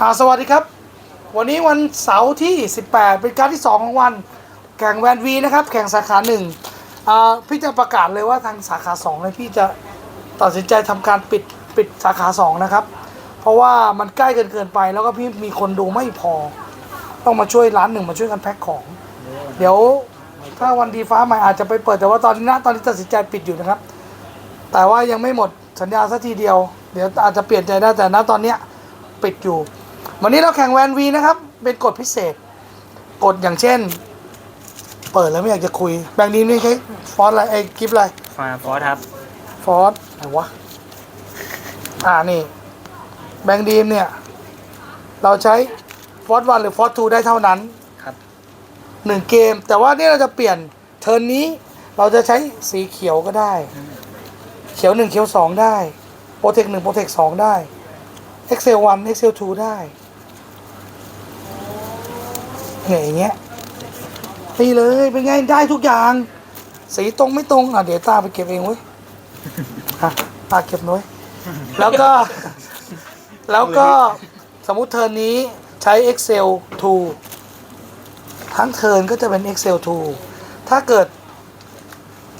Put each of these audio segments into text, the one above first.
อ่าสวัสดีครับ วันนี้วันเสาร์ที่ 18 เป็นการที่ 2 ของวัน แข่งแวนวีนะครับ แข่งสาขาหนึ่งอ่าพี่จะประกาศเลยว่าทางสาขา2เนี่ยพี่จะตัดสินใจทำการปิดปิดสาขา 2 นะครับ เพราะว่ามันใกล้เกินเกินไปแล้วก็พี่มีคนดูไม่พอ ต้องมาช่วยร้านหนึ่งมาช่วยกันแพ็คของ เดี๋ยวถ้าวันดีฟ้าใหม่อาจจะไปเปิดแต่ว่าตอนนี้นะตอนนี้ตัดสินใจปิดอยู่นะครับ แต่ว่ายังไม่หมดสัญญาสักทีเดียว เดี๋ยวอาจจะเปลี่ยนใจได้แต่ณตอนเนี้ยปิดอยู่ วันนี้เราแข่งแวนวีนะครับ เป็นกฎพิเศษ กฎอย่างเช่น เปิดแล้วไม่อยากจะคุย แบงค์นี้ไม่ใช่ฟอนต์อะไรไอ้กิฟอะไร ฟาฟอสครับ ฟอสไหนวะ อ่านี่ แบงค์ดีมเนี่ย เราใช้ฟอสวันหรือฟอสทูได้เท่านั้นครับ หนึ่งเกม แต่ว่านี่เราจะเปลี่ยนเทิร์นนี้ เราจะใช้สีเขียวก็ได้ เขียวหนึ่งเขียวสองได้ โปรเทคหนึ่งโปรเทคสองได้ Excel 1 Excel 2 ได้เนี่ยอย่างเงี้ยนี่เลยเป็นไงได้ทุกอย่าง สีตรงไม่ตรง อะ เดี๋ยวตาไปเก็บเองเว้ยอะตาเก็บน่อยแล้วก็ แล้วก็สมมุติเทิร์นนี้ใช้ Excel 2 ทั้งเทิร์นก็จะเป็น Excel 2 ถ้าเกิด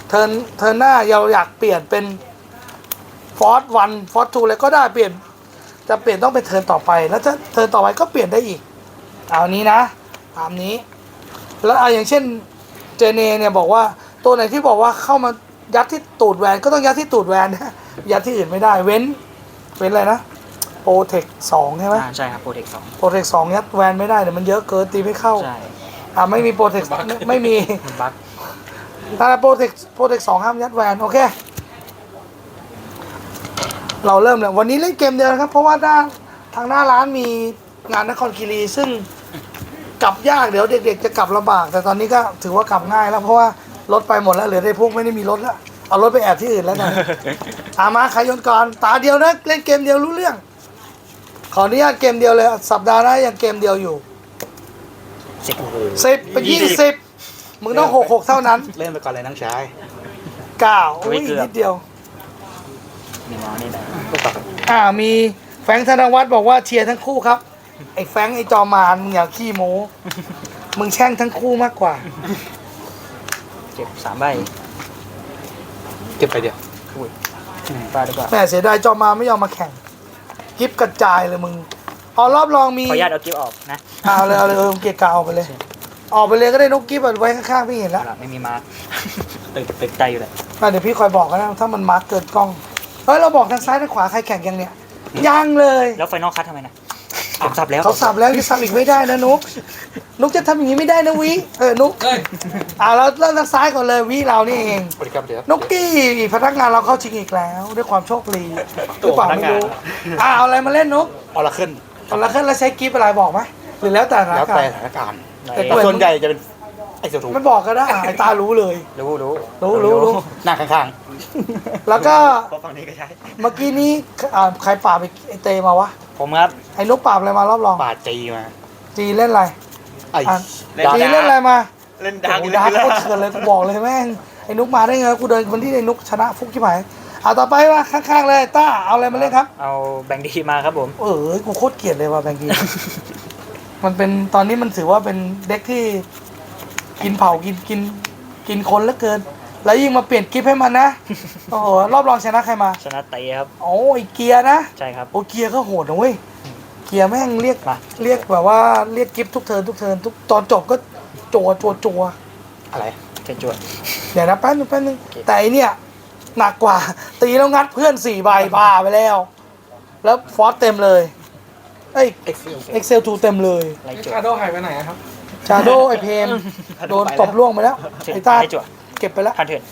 เทิร์นเทิร์นหน้าเราอยากเปลี่ยนเป็นฟอร์ e วันฟอร์ e ทูอะไรก็ได้เปลี่ยน จะเปลี่ยนต้องเป็นเทิร์นต่อไป แล้วถ้าเทิร์นต่อไปก็เปลี่ยนได้อีก เอานี้นะ ตามนี้ แล้วเอาอย่างเช่นเจเนเนี่ยบอกว่าตัวไหนที่บอกว่าเข้ามายัดที่ตูดแวนก็ต้องยัดที่ตูดแวนนะยัดที่อื่นไม่ได้ เว้น เว้นอะไรนะโปรเทคสองใช่ไหมอ่าใช่ครับโปรเทคสองโปรเทคสองยัดแวนไม่ได้เดี๋ยวมันเยอะเกินตีไม่เข้าใช่อ่าไม่มีโปรเทคไม่มีมันบั๊กถ้าโปรเทคโปรเทคสองห้ามยัดแวนโอเค เราเริ่มเลยวันนี้เล่นเกมเดียวนะครับ เพราะว่าด้านทางหน้าร้านมีงานนครคีรีซึ่งกลับยากเดี๋ยวเด็ก ๆ จะกลับลำบาก แต่ตอนนี้ก็ถือว่ากลับง่ายแล้วเพราะว่ารถไปหมดแล้วเหลือได้พวกไม่ได้มีรถแล้วเอารถไปแอบที่อื่นแล้วตอนนี้อามาใครโยนก่อนตาเดียวนะเล่นเกมเดียวรู้เรื่อง ขออนุญาตเกมเดียวเลยสัปดาห์หน้ายังเกมเดียวอยู่สิบสิบเป็นยี่สิบมึงต้องหกหกเท่านั้น เล่นไปก่อนเลยน้องชายเก้าอุ้ยนิดเดียว มีน้องนี่แหละอ่ามีแฟรงค์ธนวัฒน์บอกว่าเชียร์ทั้งคู่ครับ ไอ้แฟรงค์ไอ้จอมานมึงอย่าขี้โม้ มึงแช่งทั้งคู่มากกว่าเก็บสามใบเก็บไปเดียวอุ้ยปลาดีกว่าแม่เสียดายจอมานไม่ยอมมาแข่ง กิฟกระจายเลยมึงเอารอบรองมี ขออนุญาตเอากิฟต์ออกนะเอาเลยเอาเลยเออมึงเกะกะเอาไปเลย ออกไปเลยก็ได้นกกิฟต์ไว้ข้างๆพี่เห็นแล้ว เอาล่ะไม่มีมาร์คตึกตึกใจอยู่เลยอะเดี๋ยวพี่คอยบอกกันนะถ้ามันมาร์กเกินกล้อง เฮ้ยเราบอกทางซ้ายทางขวาใครแข่งยังเนี่ยยังเลยแล้วไฟนอลคัททำไมนะผมสับแล้วเขาสับแล้วจะสับอีกไม่ได้นะนุกนุกจะทำอย่างนี้ไม่ได้นะวิเออนุกอ่าแล้วเริ่มทางซ้ายก่อนเลยวิเรานี่เองบริกรรมเดียวนุกกี้พนักงานเราเข้าชิงอีกแล้ว ด้วยความโชคดีหรือเปล่าไม่รู้อ่าเอาอะไรมาเล่นนุกเอาละขึ้นเอาละขึ้นแล้วใช้กิฟต์อะไรบอกไหมหรือแล้วแต่สถานแล้วการแต่ณ์สถานการณ์แต่แต่ส่วนใหญ่จะเป็น ไอ้เสี่ยวถูกมันบอกก็ได้ไอ้ตารู้เลย รู้รู้รู้รู้รู้ หน้าข้างแล้วก็เพราะฝั่งนี้ก็ใช่เมื่อกี้นี้อ่าใครปราบไอ้เตมาวะผมครับไอ้นุกปราบอะไรมารอบรองๆบาดจีมา จีเล่นอะไรไอ้อะดาจีเล่นอะไรมาเล่นโอ้โหดาร์กโคตรเถื่อนเลยกูบอกเลยแม่งไอ้นุกมาได้ไงกูเดินคนที่ไอ้นุกชนะฟุกที่ไหนเอาต่อไปว่าข้างๆเลยต้าเอาอะไรมาเล่นครับ เอาแบงค์ดีมาครับผม เออกูโคตรเกลียดเลยว่ะแบงกี้มันเป็นตอนนี้มันถือว่าเป็นเด็กที่ กินเผากินกินกินคนเหลือเกิน แล้วยิ่งมาเปลี่ยนกิฟต์ให้มันนะ โอ้โหรอบรองชนะใครมาชนะเตะครับ โอ้ไอเกียร์นะ ใช่ครับ โอ้เกียร์ก็โหดนะเว้ย เกียร์แม่งเรียกมา เรียกแบบว่าเรียกกิฟต์ทุกเทิร์นทุกเทิร์นทุกตอนจบก็จัวจัวจัวอะไรเชิญจวดเดี๋ยวนะแป๊บนึงแป๊บนึงโอเคแต่ไอเนี่ยหนักกว่า ตีแล้วงัดเพื่อนสี่ใบบ้าไปแล้ว แล้วฟอสเต็มเลย เอ้ยเอ็กซ์ Excel 2เต็มเลย ไรจวดชาโดหายไปไหนอะครับ ชาโดไอเพมโดนตบล่วงไปแล้วเชิญไอต้าไรจวดเก็บไปแล้วพันเถิด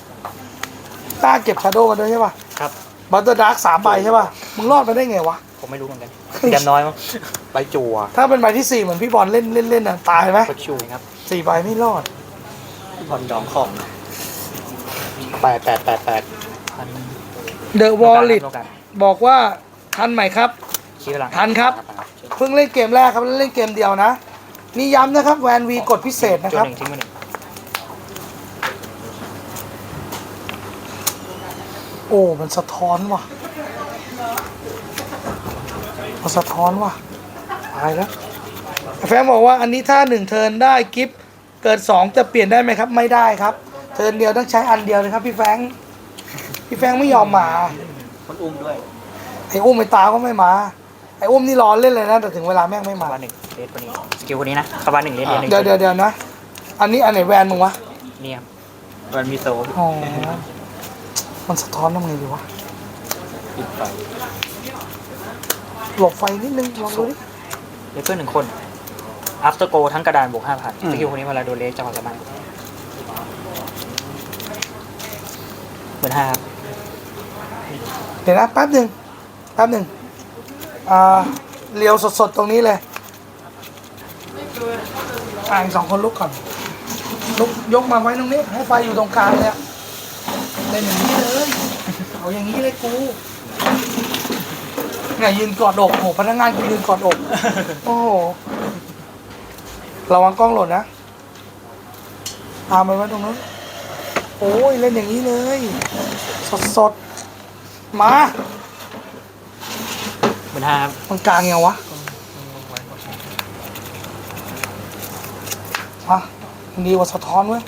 ต้าเก็บชาโดมาด้วยใช่ป่ะครับบัตเตอร์ดาร์กสามใบใช่ป่ะมึงรอดมาได้ไงวะผมไม่รู้เหมือนกันแกมน้อยมั้งไรจัวถ้าเป็นใบที่สี่เหมือนพี่บอลเล่นเล่นเล่นน่ะตายไหมก็ชิวครับสี่ใบไม่รอดบอลดองของแปดแปดแปดแปดพันเดอะวอลลิตโลกันบอกว่าทันไหมครับชี้พลังทันครับ เพิ่งเล่นเกมแรกครับแล้วเล่นเกมเดียวนะ นี่ย้ำนะครับแวนวีกดพิเศษนะจวครับ หนึ่งทิ้งมาหนึ่งโอ้มันสะท้อนว่ะมันสะท้อนว่ะตายแล้วแฟนบอกว่าอันนี้ถ้าหนึ่งเทิร์นได้กิฟต์เกิดสองจะเปลี่ยนได้ไหมครับ ไม่ได้ครับ เทิร์นเดียวต้องใช้อันเดียวเลยครับพี่แฟรงค์พี่แฟรงค์ไม่ยอมมาคนอุ้มด้วย ไอ้อุ้มไอ้ตาก็ไม่มา ไอ้อุ้มนี่รอเล่นเลยนะ แต่ถึงเวลาแม่งไม่มาเข้าบ้านหนึ่งเลสคนนี้ สกิลคนนี้นะเข้าบ้านหนึ่งเลสเลสหนึ่งเดี๋ยวเดี๋ยวเดี๋ยวนะ อันนี้อันไหนแวนมึงวะ เนี่ยครับมันมีโซอ๋อ มันสะท้อนทำไงดีวะ ปิดไฟหลบไฟนิดนึงลองดูดิ เลสเพื่อนหนึ่งคน after go ทั้งกระดานบวกห้าพันสกิลคนนี้เวลาโดนเลสจะความสามารถเหมือนห้าครับเดี๋ยวนะแป๊บหนึ่งแป๊บหนึ่ง อ่าเลียวสดๆ ตรงนี้เลยอ่าอีกสองคนลุกก่อน ลุกยกมาไว้ตรงนี้ ให้ไฟอยู่ตรงกลางเลยเล่นอย่างนี้เลย เอาอย่างนี้เลยกูเนี่ยยืนกอดอกโอ้โหพนักงานกูยืนกอดอกโอ้โหระวังกล้องหล่นนะตามไปไว้ตรงนู้นโอ้ยเล่นอย่างนี้เลย สดสดๆมา ครับมันกลางยังวะมามันดีกว่าสะท้อนเว้ย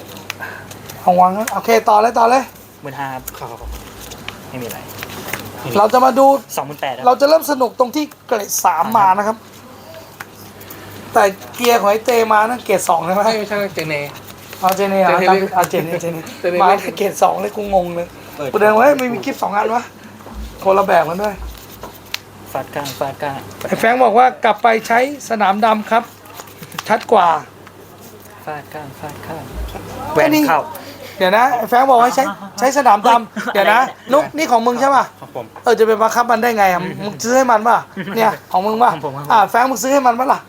เอาวางนะโอเคต่อเลยต่อเลยเหมือนห้าครับครับไม่มีอะไรเราจะมาดูสองหมื่นแปดเราจะเริ่มสนุกตรงที่เกรดสามมานะครับ แต่เกียร์ของไอเตมานั่นเกรดสองใช่ไหมไม่ใช่เจเนเอาเจเนียเอาเจเนตามเอาเจเนียเจเนียเจเนมาเกรดสองเลยกูงงเลยกูเดินไว้ไม่มีคลิปสองอันวะคนละแบบกันด้วย ฟาดกลางฟาดกลางไอ้แฟรงค์บอกว่ากลับไปใช้สนามดำครับ ชัดกว่า ฟาดกลางฟาดข้างแค่แหวนนี้เข้า เดี๋ยวนะไอ้แฟรงค์บอกให้ใช้ใช้สนามดำเดี๋ยวนะนุกนี่ของมึงใช่ป่ะครับผม เออจะไปบังคับมันได้ไงอะมึงซื้อให้มันป่ะเนี่ยของมึงป่ะของผมครับ อ่าแฟรงค์มึงซื้อให้มันป่ะล่ะ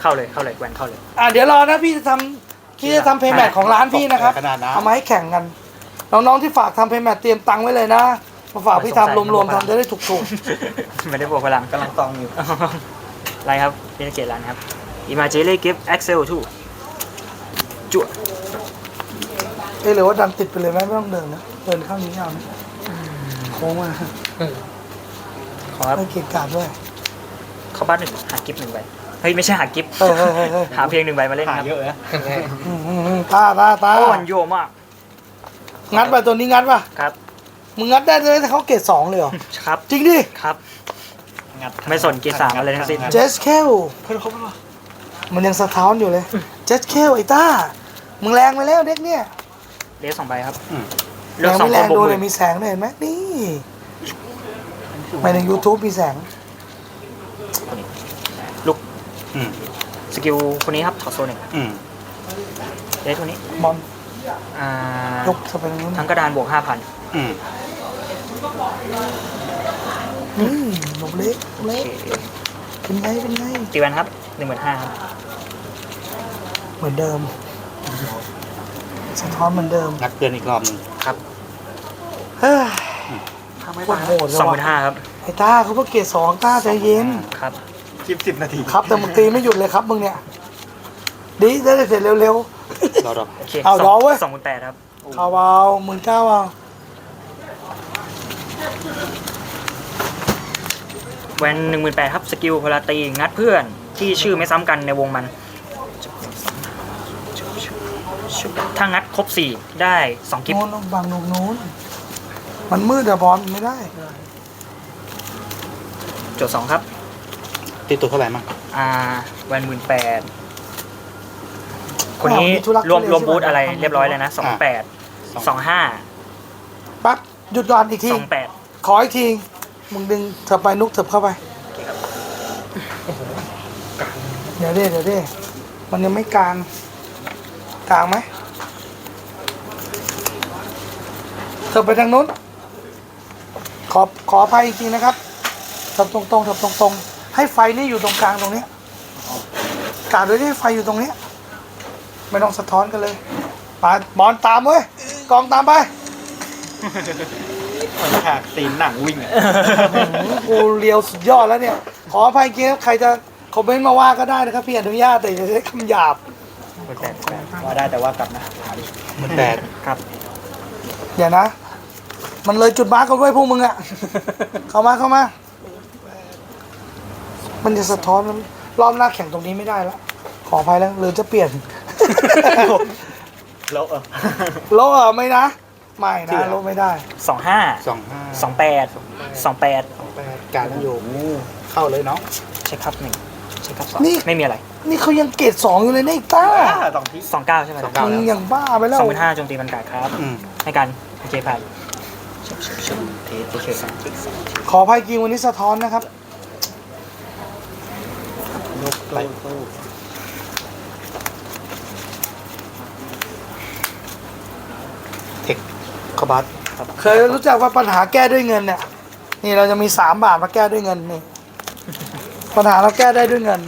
เข้าเลยเข้าเลยแหวนเข้าเลย อ่าเดี๋ยวรอนะพี่จะทำพี่จะทำเพย์แมทของร้านพี่นะครับขนาดนะเอามาให้แข่งกันน้องๆที่ฝากทำเพย์แมทเตรียมตังค์ไว้เลยนะ มาฝากพี่ทำรวมๆทำจะได้ถูกไม่ได้บวกพลังกำลังตองอยู่ อะไรครับเรียนเกตร้านครับ Imagine Gift Excel 2จุ๊ๆเอ้ยหรือว่าดันติดไปเลยไหมไม่ต้องเดินนะเดินข้างนี้เอานะโค้งมาขอครับ ไม่เกะกะด้วย เข้าบ้านหนึ่งหากิฟต์หนึ่งใบเฮ้ยไม่ใช่หากิฟต์เฮ้ยเฮ้ยเฮ้ยเฮ้ยหาเพียงหนึ่งใบมาเล่นหาครับเยอะนะอืมอืมอืมตาตาตาโอ้มันโยมาก งัดไปตัวนี้งัดป่ะครับ มึงงัดได้เลยถ้าเขาเกรดสองเลยเหรอ ครับจริงดิ ครับไม่สนเกียร์สามอะไรทั้งสิ้น เจสเคลเพื่อนเขาป่ะมันยังสะท้อนอยู่เลย เจสเคลไอ้ต้า มึงแรงไปแล้วเด็กเนี่ยเลสสองใบครับอืมเลือกแรงสองไม่คแรนงบวกดูหเลมื่ยนมีแสงเลยเห็นไหมนี่ไปใน YouTube มีแสงลุกอืมสกิลคนนี้ครับถอดโซนหนึ่งอืมเลสคนนี้บอลอ่าลุกจะไปตรงนู้นทั้งกระดานบวกห้าพันอืม นี่ลงเล็กลงโอเล็กเคเป็นไงเป็นไงตีแวนครับหนึ่งหมื่นห้าครับเหมือนเดิม สะท้อนเหมือนเดิมนักเตือนอีกรอบหนึงครับเฮ้ยโคตรโหดเลยสองหมื่นว่ะห้าครับไอ้ต้าเขาเพิ่งเกรดสองต้าใจเย็น ครับ คลิปสิบนาทีครับแต่มึงตีไม่หยุดเลยครับมึงเนี่ย ดีจะได้เสร็จเร็ว รอรอโอเคเอาสงรอเว้ย สองหมื่นแปดครับ ๆเอาเอาหมื่นเก้าเอา แวนหนึ่งหมื่นแปดครับสกิลเวลาตีงัดเพื่อนที่ชื่อไม่ซ้ำกันในวงมัน ถ้างัดครบสี่ได้สองกิฟต์โน้นบางลูกนู้น มันมืดอะบอลไม่ได้ โจทย์สองครับ ตีตัวเท่าไหร่มั่งอ่าแวนหมื่นแปดคนนี้มีธุระรวมก็เลยรวมบูธใช่ไหมอะไรเรียบร้อยเลยนะสองแปดสองห้าปั๊บหยุดก่อนอีกที สองแปดขออีกที มึงดึงเถิบไปนุกเถิบเข้าไป เดี๋ยวเด้เดี๋ยวเด้มันยังไม่กลาง กลางไหมเถิบไปทางนู้น ขอขออภัยจริงๆนะครับเถิบตรงๆเถิบตรงๆ ให้ไฟนี่อยู่ตรงกลางตรงนี้กาดด้วยที่ไฟอยู่ตรงนี้ ไม่ต้องสะท้อนกันเลยไปบอลตามเว้ยกองตามไป เหมือนฉากตีนหนังวิ่งอะกูเลียวสุดยอดแล้วเนี่ย ขออภัยจริงๆใครจะคอมเมนต์มาว่าก็ได้นะครับพี่อนุญาตแต่อย่าใช้คำหยาบหมื่นแปดว่าได้แต่ว่ากลับนะเหมือนแปดครับเดี๋ยวนะ มันเลยจุดมาร์กกันด้วยพวกมึงอะ เข้ามาเข้ามา มันจะสะท้อนรอบหน้าแข่งตรงนี้ไม่ได้แล้วขออภัยแล้วหรือจะเปลี่ยน แล้วเออ โลกเออไม่นะ ไม่จริงนะเหรอโลกไม่ได้สองห้าสองห้าสองแปดสองแปดสองแปดการนโยมเข้าเลยเนาะเช็คครับหนึ่งเช็คครับสองนี่ไม่มีอะไรนี่เขายังเกรดสองอยู่เลยนะไอ้ต้าสองที่ สองเก้าใช่ไหมสองเก้ามึงยังบ้าไปแล้วสองเป็นห้าโจมตีมันกาดครับอืมให้กันโอเคผ่านโอเคขออภัยจริงวันนี้สะท้อนนะครับยกไปเท คคาบัสเคยรู้จักว่าปัญหาแก้ด้วยเงินเนี่ย นี่เราจะมีสามบาทมาแก้ด้วยเงินนี่ ปัญหาเราแก้ได้ด้วยเงิน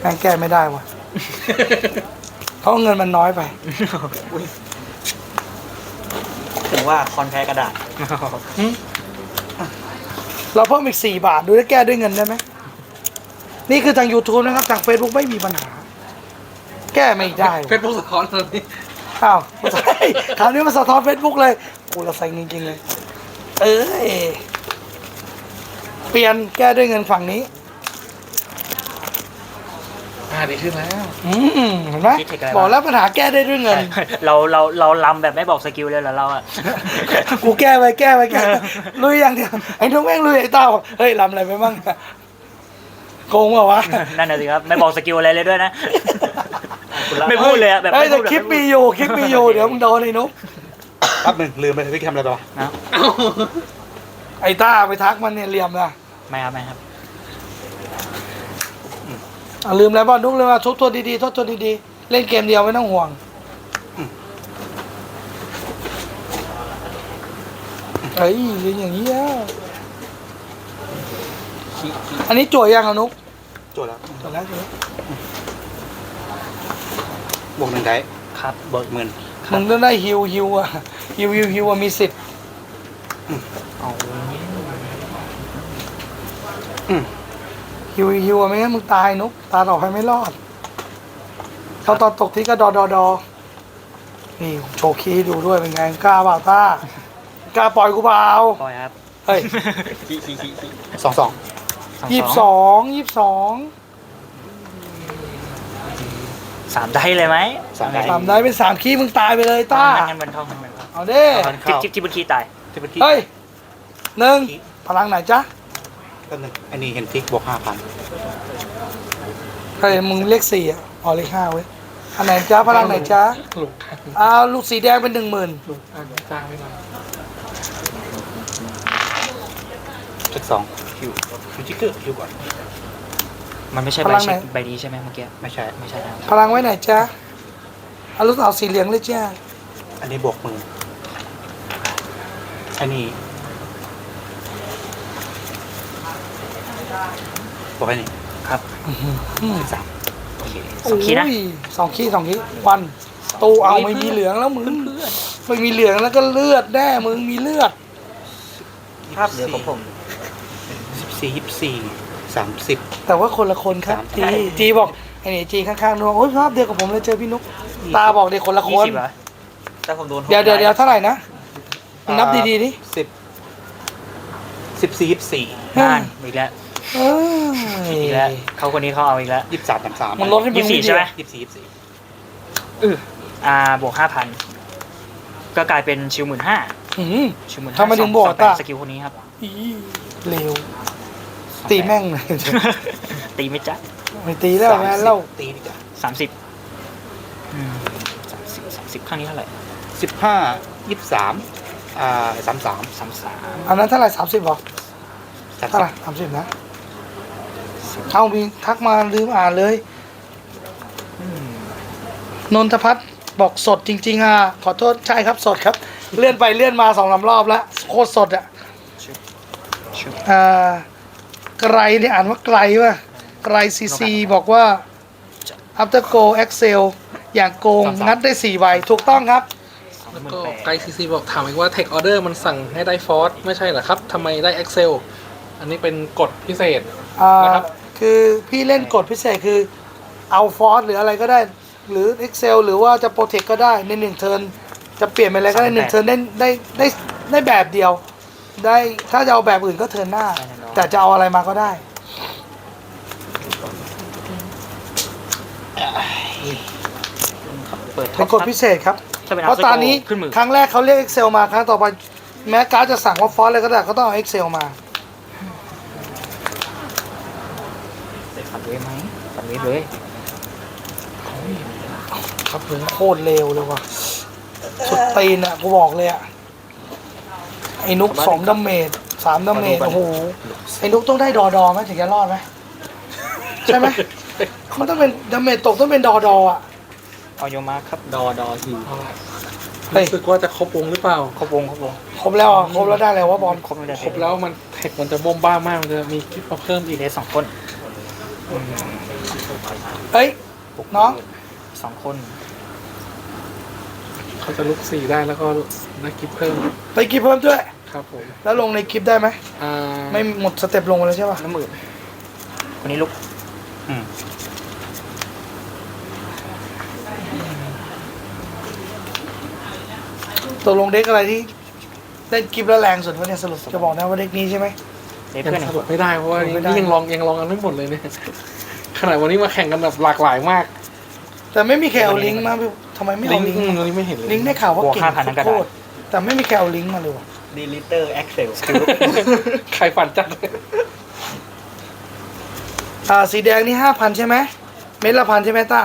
แม่งแก้ไม่ได้วะเพราะเงินมันน้อยไปถึงว่าคอนแพ้กระดาษ เราเพิ่มอีกสี่บาท ดูได้แก้ด้วยเงินได้ไหม นี่คือทาง YouTube นะครับ ทาง Facebook ไม่มีปัญหา แก้ไม่ได้เฟซบุ๊กสะท้อนตอนนี้ อ้าวไม่ใช่คราวนี้มาสะท้อน Facebook เลยกูละใส่จริงๆเลย เอ้ย เปลี่ยนแก้ด้วยเงินฝั่งนี้ อ่าดีขึ้นแล้ว อืมเห็นไหมบอกแล้วปัญหาแก้ได้ด้วยเงิน เราเราเราลำแบบไม่บอกสกิลเลยเหรอเราอะกูแก้ไปแก้ไปแก้ไปลุยอย่างเดียวไอ้ทุกแม่งลุยไอ้เต้าบอกเฮ้ยลำอะไรไปบ้างโกงเปล่าวะ นั่นน่ะสิครับ ไม่บอกสกิลอะไรเลยด้วยนะ ไม่พูดเลยอะแบบเฮ้ยไม่แต่พูดคลิปมีอยู่คลิปมีอยู่เดี๋ยวมึงโดนไอ้นุ๊กแป๊บหนึ่งลืมไปพี่ทำอะไรไปวะนะไอ้ต้าไปทักมันเนี่ยเหลี่ยมนะไม่ครับไม่ครับ อะลืมแล้วบอลนุ๊กเลยว่าทบทวนดีๆทบทวนดีๆเล่นเกมเดียวไม่ต้องห่วงเฮ้ยเล่นอย่างนี้อะอันนี้จั่วยังอะนุ๊กโจทย์แล้วจั่วแล้วจั่วแล้ว บวกหนึ่งได้ครับเบิกหมื่นมึงต้องได้ฮิวฮิวอะฮิวฮิวฮิวอะมีสิทธิ์เอาอืมฮิวฮิวอะไม่งั้นมึงตายนุ๊กตาต่อไปไม่รอดเขาตอนตกที่ก็ดอดอดอนี่โชว์คีย์ดูด้วยเป็นไงกล้าเปล่าต้ากล้าปล่อยกูเปล่าปล่อยครับเฮ้ยสองสองยี่สิบสองยี่สิบสอง สามได้เลยไหมสามได้สามได้เป็นสามคีย์มึงตายไปเลยต้างั้นมันเท่ากันไหมครับเอาเด้คิดคิดคิดบนคีย์ตายที่เป็นที่เฮ้ยหนึ่งพลังไหนจ๊ะแป๊บหนึงอันนี้เห็นทิกบวกห้าพันเฮ้ยมึงเลขสี่อะอ๋อเลขห้าเว้ยอันไหนจ๊ะพลังไหนจ๊ะลูกค้าเอาลูกสีแดงเป็นหนึ่งหมื่นลูกอ่าจ้างไม่มาเช็คสองคิวคิวทิกเกอร์คิวก่อน มันไม่ใช่ใบเช็คใบนี้ใช่ไหมเมื่อกี้ไม่ใช่ ไม่ใช่นะครับพลังไว้ไหนจ๊ะเอาลูกเอาสีเหลืองเลยจ้าอันนี้บวกหมื่นอันนี้บวกอันนี้ครับสิบสามโอเคสองคีย์นะโยสองคีย์สองคีย์วันตูเอาไม่มีเหลืองแล้วมึงไม่มีเหลืองแล้วก็เลือดแน่มึงมีเลือด ภาพเดียวของผมสิบสี่ยี่สิบสี่ สามสิบ แต่ว่าคนละคนครับสามจีจีบอกไอ้นี่จีข้างๆนู้นโอ้ยภาพเดียวกับผมเลยเจอพี่นุ๊กตาบอกเด็กคนละคยี่นสิบเหรอแต่ผมโดนเดี๋ยวเดี๋ยวเดี๋ยวเท่าไหร่นะมึงนับดีๆดิ สิบสิบสี่ยี่สิบสี่นานอีกแล้วเอ้ย อีกแล้วเขาคนนี้เขาเอาอีกแล้ว ยี่สิบสามสามสามมันลดให้มึยี่งสิบสี่ใช่ไหม ยี่สิบสี่ยี่สิบสี่อ่าบวกห้าพันก็กลายเป็นชิวหมื่นห้าอื้อหือ ชิวหมื่นทำไมถึงบอกตาตา สกิลคนนี้ครับ อีเร็ว ตีแม่งเลยตีไม่จ๊ะไม่ตีแล้วแม่เล่าตีดีกว่าสามสิบสามสิบสามสิบข้างนี้เท่าไหร่สิบห้ายี่สิบสามอ่าสามสามสามสามอันนั้นเท่าไหร่สามสิบบอกสามเท่าสิไหบร่สามสิบนะเอามีทักมาลืมอ่านเลยนนทพัฒน์บอกสดจริง ๆ อะ ขอโทษใช่ครับสดครับ เลื่อนไปเลื่อนมาสองสามรอบแล้ว โคตรสดอะชุบอ่า ไกลเนี่ยอ่านว่าไกลว่ะไกลซีซีบอกว่า after go excel อย่างโกงงัดได้4ใบถูกต้องครับสองหแล้วมื่นก็แปดไกด์ซีซีบอกถามอีกว่า Tech Order มันสั่งให้ได้ฟอร์สไม่ใช่เหรอครับทำไมได้ Excel อันนี้เป็นกฎพิเศษอ่านะครับคือพี่เล่นกฎพิเศษคือเอาฟอร์สหรืออะไรก็ได้ หรือ Excel หรือว่าจะโปรเทคก็ได้ในหนึ่งเทิร์นจะเปลี่ยนเป็นอะไรก็ได้หนึ่งเทิร์นได้ได้ได้ได้แบบเดียว ได้ถ้าจะเอาแบบอื่นก็เทิร์นหน้าได้ แน่นอนแต่จะเอาอะไรมาก็ได้ เปิดท็เป็อนปกฎพิเศษครับถ้าเป็นเพราะตอนนี้ขึ้นมือครั้งแรกเขาเรียก Excel มาครั้งต่อไป แม้การดจะสั่งว่าฟอนต์อะไรก็ได้ก็ต้องเอา Excel มาฝันเวฟไหมฝันเวฟเลยครับเลยโคตรเร็วเลยว่ะ สุดตีนอะกูบอกเลยอะ ไอ้นุกสองดาเมจ สามดาเมจโอ้โหไอ้นุกต้องได้ดอดอไหมถึงจะรอดไหมใช่ไหมมันต้องเป็นดาเมจตกต้องเป็นดอดออะเอาโยมาครับดอดอฮิวเฮ้ยรู้สึกว่าจะครบวงหรือเปล่า ครบวงครบวงครบแล้วอะครบแล้วได้แล้วว่าบอลครบไม่ได้ครบแล้วมันเทคมันจะบ่มบ้ามากมันจะมีคลิปมาเพิ่มอีกเลสสองคนเฮ้ยน้องสองคน เขาจะลุกสี่ได้แล้วก็ได้คลิปเพิ่มไปกิฟเพิ่มด้วย ครับผมแล้วลงในคลิปได้ไหมอ่าไม่หมดสเต็ปลงมาเลยใช่ป่ะน้ำมือคนนี้ลุกอืมตกลงเด็กอะไรที่เล่นกิฟแล้วแรงสุดวะเนี่ยสรุปจะบอกนะว่าเด็กนี้ใช่ไหมเลสยังเพื่อนหนึ่สงรุปไม่ได้เพราะว่าสรุปไม่ได้ นี่ยังลองยังลองกันไม่หมดเลยเนี่ยขนาดวันนี้มาแข่งกันแบบหลากหลายมากแต่ไม่มีใครเอาลิงก์มาพี่ทำไมไม่ลิเอางก์ลิงก์อืมมาวันนี้ไม่เห็นเลยลิงก์ได้ข่าวว่าบวกเก่งห้าพันนั้นก็โคได้ตรแต่ไม่มีใครเอาลิงก์มาเลยว่ะ ดีลิเตอร์แอคเซลใครฝันจัดอ่าสีแดงนี่ห้าพันใช่ไหมเม็ดละพันใช่ไหมต้า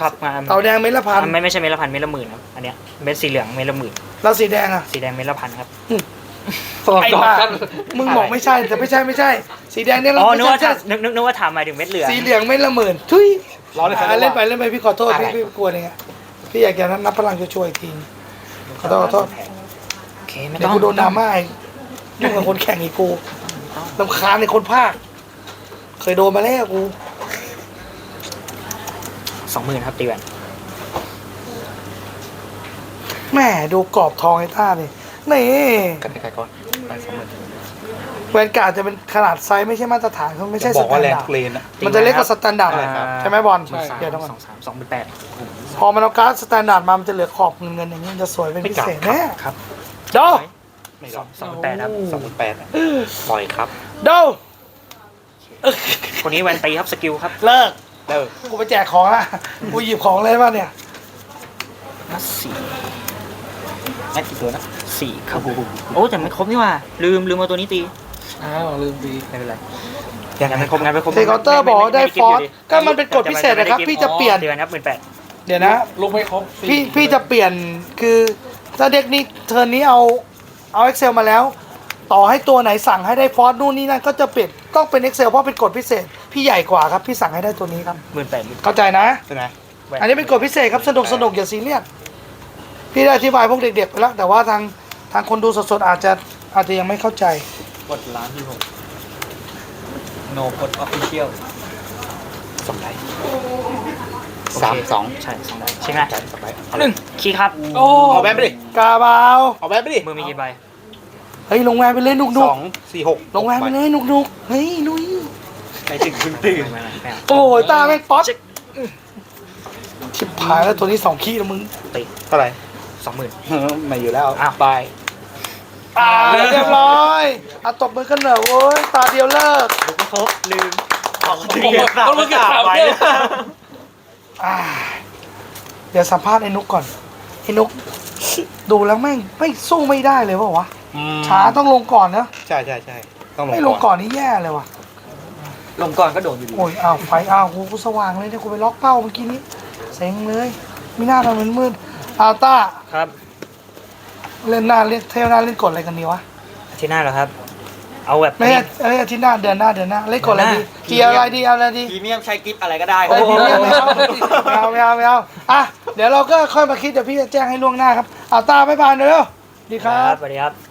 ครับมาเต่าแดงเม็ดละพันไม่ไม่ใช่เม็ดละพันเม็ดละหมื่นครับอันเนี้ยเม็ดสีเหลืองเม็ดละหมื่นแล้วสีแดงอะ สีแดงเม็ดละพันครับสลับไอ้ดอกบ้ากัน มึงบอกไม่ใช่แต่ไม่ใช่ไม่ใช่ สีแดงเนี่ยเราอ๋อไม่นึกใช่ว่าใช่ถามนึกนึกนึกว่าถามหมายถึงเม็ดเหลืองสีเหลืองเม็ดละหมื่นทุยร้อนเลยอ่าเล่นไปเล่นไปพี่ขอโทษพี่พี่กลัวเนี่ยพี่อยากจะนับพลังช่วยๆอีกทีขอโทษขอโทษโอเค ไม่เดี๋ยต้วองกูโดนดราม่าอีกยุ่งกับคนแข่งอีกกูลำคาญในคนภาค เคยโดนมาแล้วกู สองหมื่นครับตีแหวนแหม่ดูกรอบทองไอ้ท่านี่นี่กันใครก่อนไปสองหมื่นแวนการ์ดจะเป็นขนาดไซส์ไม่ใช่มาตรฐานเขาไม่ใช่บสอกแตว่านแรงดาร์ดเกรนอะ มันจะเล็กกว่าสแตนดาร์ดใช่ครับ ใช่ไหมบอลสองสามเดี๋ยวต้องสองสามสองหมื่นแปดพอมันเอาการ์ดสแตนดาร์ดมามันจะเหลือขอบเงินเงินๆอย่างนี้มันจะสวยเป็นพิเศษแน่ครับ โดไม่หสรอองกสองหมื่นแปดครับสองหมื่นแปดอะปล่อยครับ โดคนนี้แวนตีครับสกิลครับเลิกเลิกกูไปแจกของละกูหยิบของเลยป่ะเนี่ยนัดสี่แอดกี่ตัวนะสี่ครับโอ้แต่ไม่ครบนี่หว่า ลืมลืมเอาตัวนี้ตีอ้าวลืมดีไม่เป็นไรยังไม่ครบงานไม่ครบเทคเคาน์เตอร์บอกว่าได้ฟอสก็มันเป็นกฎพิเศษนะครับ พี่จะเปลี่ยนตีแวนครับหมื่นแปดเดี๋ยวนะลูกไม่ครบสี่พี่พี่จะเปลี่ยนคือ ถ้าเด็กนี้เทิร์นนี้เอาเอา Excel มาแล้ว ต่อให้ตัวไหนสั่งให้ได้ฟอสนู่นนี่นั่นก็จะเปลี่ยนต้องเป็น Excel เพราะเป็นกฎพิเศษ พี่ใหญ่กว่าครับ พี่สั่งให้ได้ตัวนี้ครับ หมื่นแปดเข้าใจนะ ใช่ไหมอันนี้เป็นกฎพิเศษครับสนุกสนุกอย่าซีเรียสพี่ได้อธิบายพวกเด็กๆไปแล้วแต่ว่าทางทางคนดูสดๆอาจจะอาจจะยังไม่เข้าใจ กดร้านที่ผมโนกดออฟฟิเชียลสองไลท์ สามสองใช่สองได้ใช่ไหมจ่ายสองไลท์เอาหเลนึ่ยงคีย์ครับโอ้เอาแบนไปดิกาบาวเอาแบนไปดิมือมีกี่ใบเฮ้ยลงแวนไปเลยนุกสนุกองสี่หกลงแวนไปเลยนุกนุกเฮ้ยนุ้ยในถึงคุณตื่นไม่ไม่ไม่เอาโอ้ยตาแม่งป๊อตชิบหายแล้วตัวนี้สองขี้แล้วมึงตีเท่าไหร่สองหมื่นเออไม่อยู่แล้วอ้าวบายอ่าเรียบร้อยอะตบมือกันเหนอะโว้ยตาเดียวเลิกลูกไม่ครบลืมผมต้องมาเก็บสามเกมอ่า เดี๋ยวสัมภาษณ์ไอ้นุกก่อนไอ้นุก ดูแล้วแม่งไม่สู้ไม่ได้เลยเปล่าวะอืมช้าต้องลงก่อนนะใช่ใช่ใช่ต้องไม่ลงก่อนนี่แย่เลยว่ะลงก่อนก็โดนอยู่ดีโอ้ยอ้าวไฟอ้าวกูกูสว่างเลยเนี่ยกูไปล็อกเป้าเมื่อกี้นี้เซ็งเลยไม่น่าทำมันมืดอ้าวต้าครับ เล่นหน้าเล่นเทลหน้าเล่นกดอะไรกันดีวะอาที่หน้าเหรอครับ เอาแบบไม่ใช่เอ้ยอาทิตย์หน้าเดือนหน้าเดือนหน้าเล่นกดอะไรดีเดือนหน้าเกียร์อะไรดีเอาอะไรดีพรีเมียมใช้กิฟต์อะไรก็ได้เอ้ยพี่ไม่เอาไม่เอาไม่เอาไม่เอาอะเดี๋ยวเราก็ค่อยมาคิดเดี๋ยวพี่จะแจ้งให้ล่วงหน้าครับอ้าวต้าบ๊ายบายเดี๋ยวเร็วดีครับสวัสดีครับ